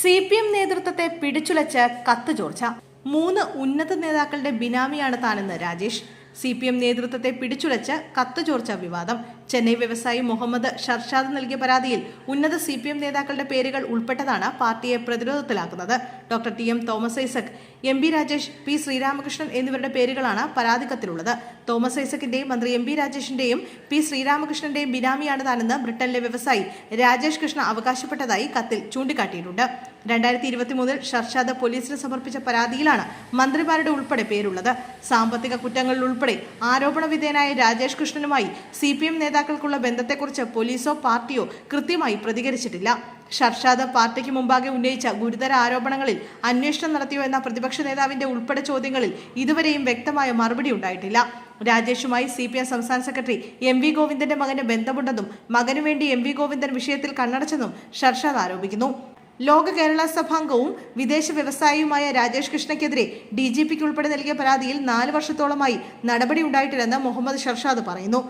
C P M നേതൃത്വത്തെ പിടിച്ചുലച്ച് കത്ത് ചോർച്ച. മൂന്ന് ഉന്നത നേതാക്കളുടെ ബിനാമിയാണ് താനെന്ന് രാജേഷ്. സി പി എം നേതൃത്വത്തെ പിടിച്ചുലച്ച് കത്ത് ചോർച്ച വിവാദം. ചെന്നൈ വ്യവസായി മുഹമ്മദ് ഷർഷാദ് നൽകിയ പരാതിയിൽ ഉന്നത സി പി എം നേതാക്കളുടെ പേരുകൾ ഉൾപ്പെട്ടതാണ് പാർട്ടിയെ പ്രതിരോധത്തിലാക്കുന്നത്. Doctor T M Thomas Isaac M B Rajesh P Sreeramakrishnan എന്നിവരുടെ പേരുകളാണ് പരാതി കത്തിലുള്ളത് തോമസ് ഐസക്കിന്റെയും മന്ത്രി എം ബി രാജേഷിന്റെയും പി ശ്രീരാമകൃഷ്ണന്റെയും ബിനാമിയാണ് താനെന്ന് ബ്രിട്ടനിലെ വ്യവസായി രാജേഷ് കൃഷ്ണ അവകാശപ്പെട്ടതായി കത്തിൽ ചൂണ്ടിക്കാട്ടിയിട്ടുണ്ട്. രണ്ടായിരത്തി ഇരുപത്തി മൂന്നിൽ ഷർഷാദ് പോലീസിന് സമർപ്പിച്ച പരാതിയിലാണ് മന്ത്രിമാരുടെ ഉൾപ്പെടെ പേരുള്ളത്. സാമ്പത്തിക കുറ്റങ്ങളിൽ ഉൾപ്പെടെ ആരോപണ വിധേയനായ രാജേഷ് കൃഷ്ണനുമായി സി പി എം നേതാക്കൾക്കുള്ള ബന്ധത്തെക്കുറിച്ച് പോലീസോ പാർട്ടിയോ കൃത്യമായി പ്രതികരിച്ചിട്ടില്ല. ഷർഷാദ് പാർട്ടിക്ക് മുമ്പാകെ ഉന്നയിച്ച ഗുരുതര ആരോപണങ്ങളിൽ അന്വേഷണം നടത്തിയോ എന്ന പ്രതിപക്ഷ നേതാവിന്റെ ഉൾപ്പെടെ ചോദ്യങ്ങളിൽ ഇതുവരെയും വ്യക്തമായ മറുപടി ഉണ്ടായിട്ടില്ല. രാജേഷുമായി സി പി എം സംസ്ഥാന സെക്രട്ടറി എം വി ഗോവിന്ദന്റെ മകന് ബന്ധമുണ്ടെന്നും മകനുവേണ്ടി എം വി ഗോവിന്ദൻ വിഷയത്തിൽ കണ്ണടച്ചെന്നും ഷർഷാദ് ആരോപിക്കുന്നു. ലോക കേരള സഭാംഗവും വിദേശ വ്യവസായിയുമായ രാജേഷ് കൃഷ്ണയ്ക്കെതിരെ ഡി ജി പിക്ക് ഉൾപ്പെടെ നൽകിയ പരാതിയിൽ നാല് വർഷത്തോളമായി നടപടി ഉണ്ടായിട്ടില്ലെന്ന് മുഹമ്മദ് ഷർഷാദ് പറയുന്നു.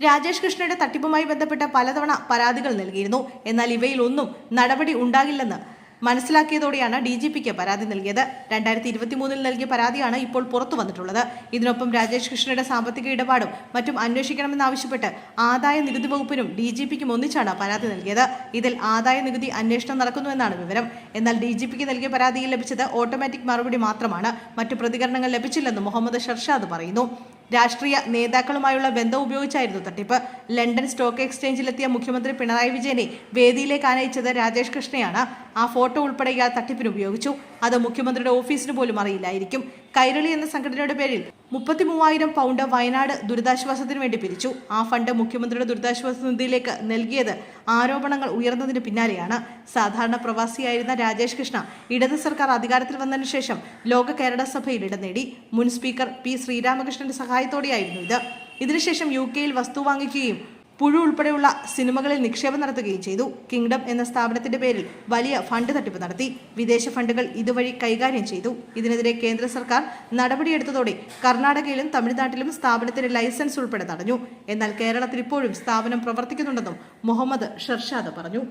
രാജേഷ് കൃഷ്ണയുടെ തട്ടിപ്പുമായി ബന്ധപ്പെട്ട പലതവണ പരാതികൾ നൽകിയിരുന്നു. എന്നാൽ ഇവയിലൊന്നും നടപടി ഉണ്ടാകില്ലെന്ന് മനസ്സിലാക്കിയതോടെയാണ് ഡി ജി പിക്ക് പരാതി നൽകിയത്. രണ്ടായിരത്തി ഇരുപത്തി മൂന്നിൽ നൽകിയ പരാതിയാണ് ഇപ്പോൾ പുറത്തു വന്നിട്ടുള്ളത്. ഇതിനൊപ്പം രാജേഷ് കൃഷ്ണയുടെ സാമ്പത്തിക ഇടപാടും മറ്റും അന്വേഷിക്കണമെന്നാവശ്യപ്പെട്ട് ആദായ നികുതി വകുപ്പിനും ഡി ജി പിക്കും ഒന്നിച്ചാണ് പരാതി നൽകിയത്. ഇതിൽ ആദായ നികുതി അന്വേഷണം നടക്കുന്നുവെന്നാണ് വിവരം. എന്നാൽ ഡി ജി പിക്ക് നൽകിയ പരാതിയിൽ ലഭിച്ചത് ഓട്ടോമാറ്റിക് മറുപടി മാത്രമാണ്. മറ്റു പ്രതികരണങ്ങൾ ലഭിച്ചില്ലെന്ന് മുഹമ്മദ് ഷർഷാദ് പറയുന്നു. രാഷ്ട്രീയ നേതാക്കളുമായുള്ള ബന്ധം ഉപയോഗിച്ചായിരുന്നു തട്ടിപ്പ്. ലണ്ടൻ സ്റ്റോക്ക് എക്സ്ചേഞ്ചിലെത്തിയ മുഖ്യമന്ത്രി പിണറായി വിജയനെ വേദിയിലേക്ക് ആനയിച്ചത് രാജേഷ് കൃഷ്ണയാണ്. ആ ഫോട്ടോ ഉൾപ്പെടെ ഇയാൾ തട്ടിപ്പിന് ഉപയോഗിച്ചു. അത് മുഖ്യമന്ത്രിയുടെ ഓഫീസിന് പോലും അറിയില്ലായിരിക്കും. കൈരളി എന്ന സംഘടനയുടെ പേരിൽ മുപ്പത്തി മൂവായിരം പൗണ്ട് വയനാട് ദുരിതാശ്വാസത്തിന് വേണ്ടി പിരിച്ചു. ആ ഫണ്ട് മുഖ്യമന്ത്രിയുടെ ദുരിതാശ്വാസ നിധിയിലേക്ക് നൽകിയത് ആരോപണങ്ങൾ ഉയർന്നതിന് പിന്നാലെയാണ്. സാധാരണ പ്രവാസിയായിരുന്ന രാജേഷ് കൃഷ്ണ ഇടത് സർക്കാർ അധികാരത്തിൽ വന്നതിന് ശേഷം ലോക കേരള സഭയിൽ ഇടം നേടി. മുൻ സ്പീക്കർ പി ശ്രീരാമകൃഷ്ണന്റെ സഹായത്തോടെയായിരുന്നു ഇത്. ഇതിനുശേഷം യു കെയിൽ വസ്തു വാങ്ങിക്കുകയും പുഴു ഉൾപ്പെടെയുള്ള സിനിമകളിൽ നിക്ഷേപം നടത്തുകയും ചെയ്തു. കിങ്ഡം എന്ന സ്ഥാപനത്തിന്റെ പേരിൽ വലിയ ഫണ്ട് തട്ടിപ്പ് നടത്തി. വിദേശ ഫണ്ടുകൾ ഇതുവഴി കൈകാര്യം ചെയ്തു. ഇതിനെതിരെ കേന്ദ്ര സർക്കാർ നടപടിയെടുത്തതോടെ കർണാടകയിലും തമിഴ്നാട്ടിലും സ്ഥാപനത്തിന്റെ ലൈസൻസ് ഉൾപ്പെടെ തടഞ്ഞു. എന്നാൽ കേരളത്തിൽ ഇപ്പോഴും സ്ഥാപനം പ്രവർത്തിക്കുന്നുണ്ടെന്നും മുഹമ്മദ് ഷർഷാദ് പറഞ്ഞു.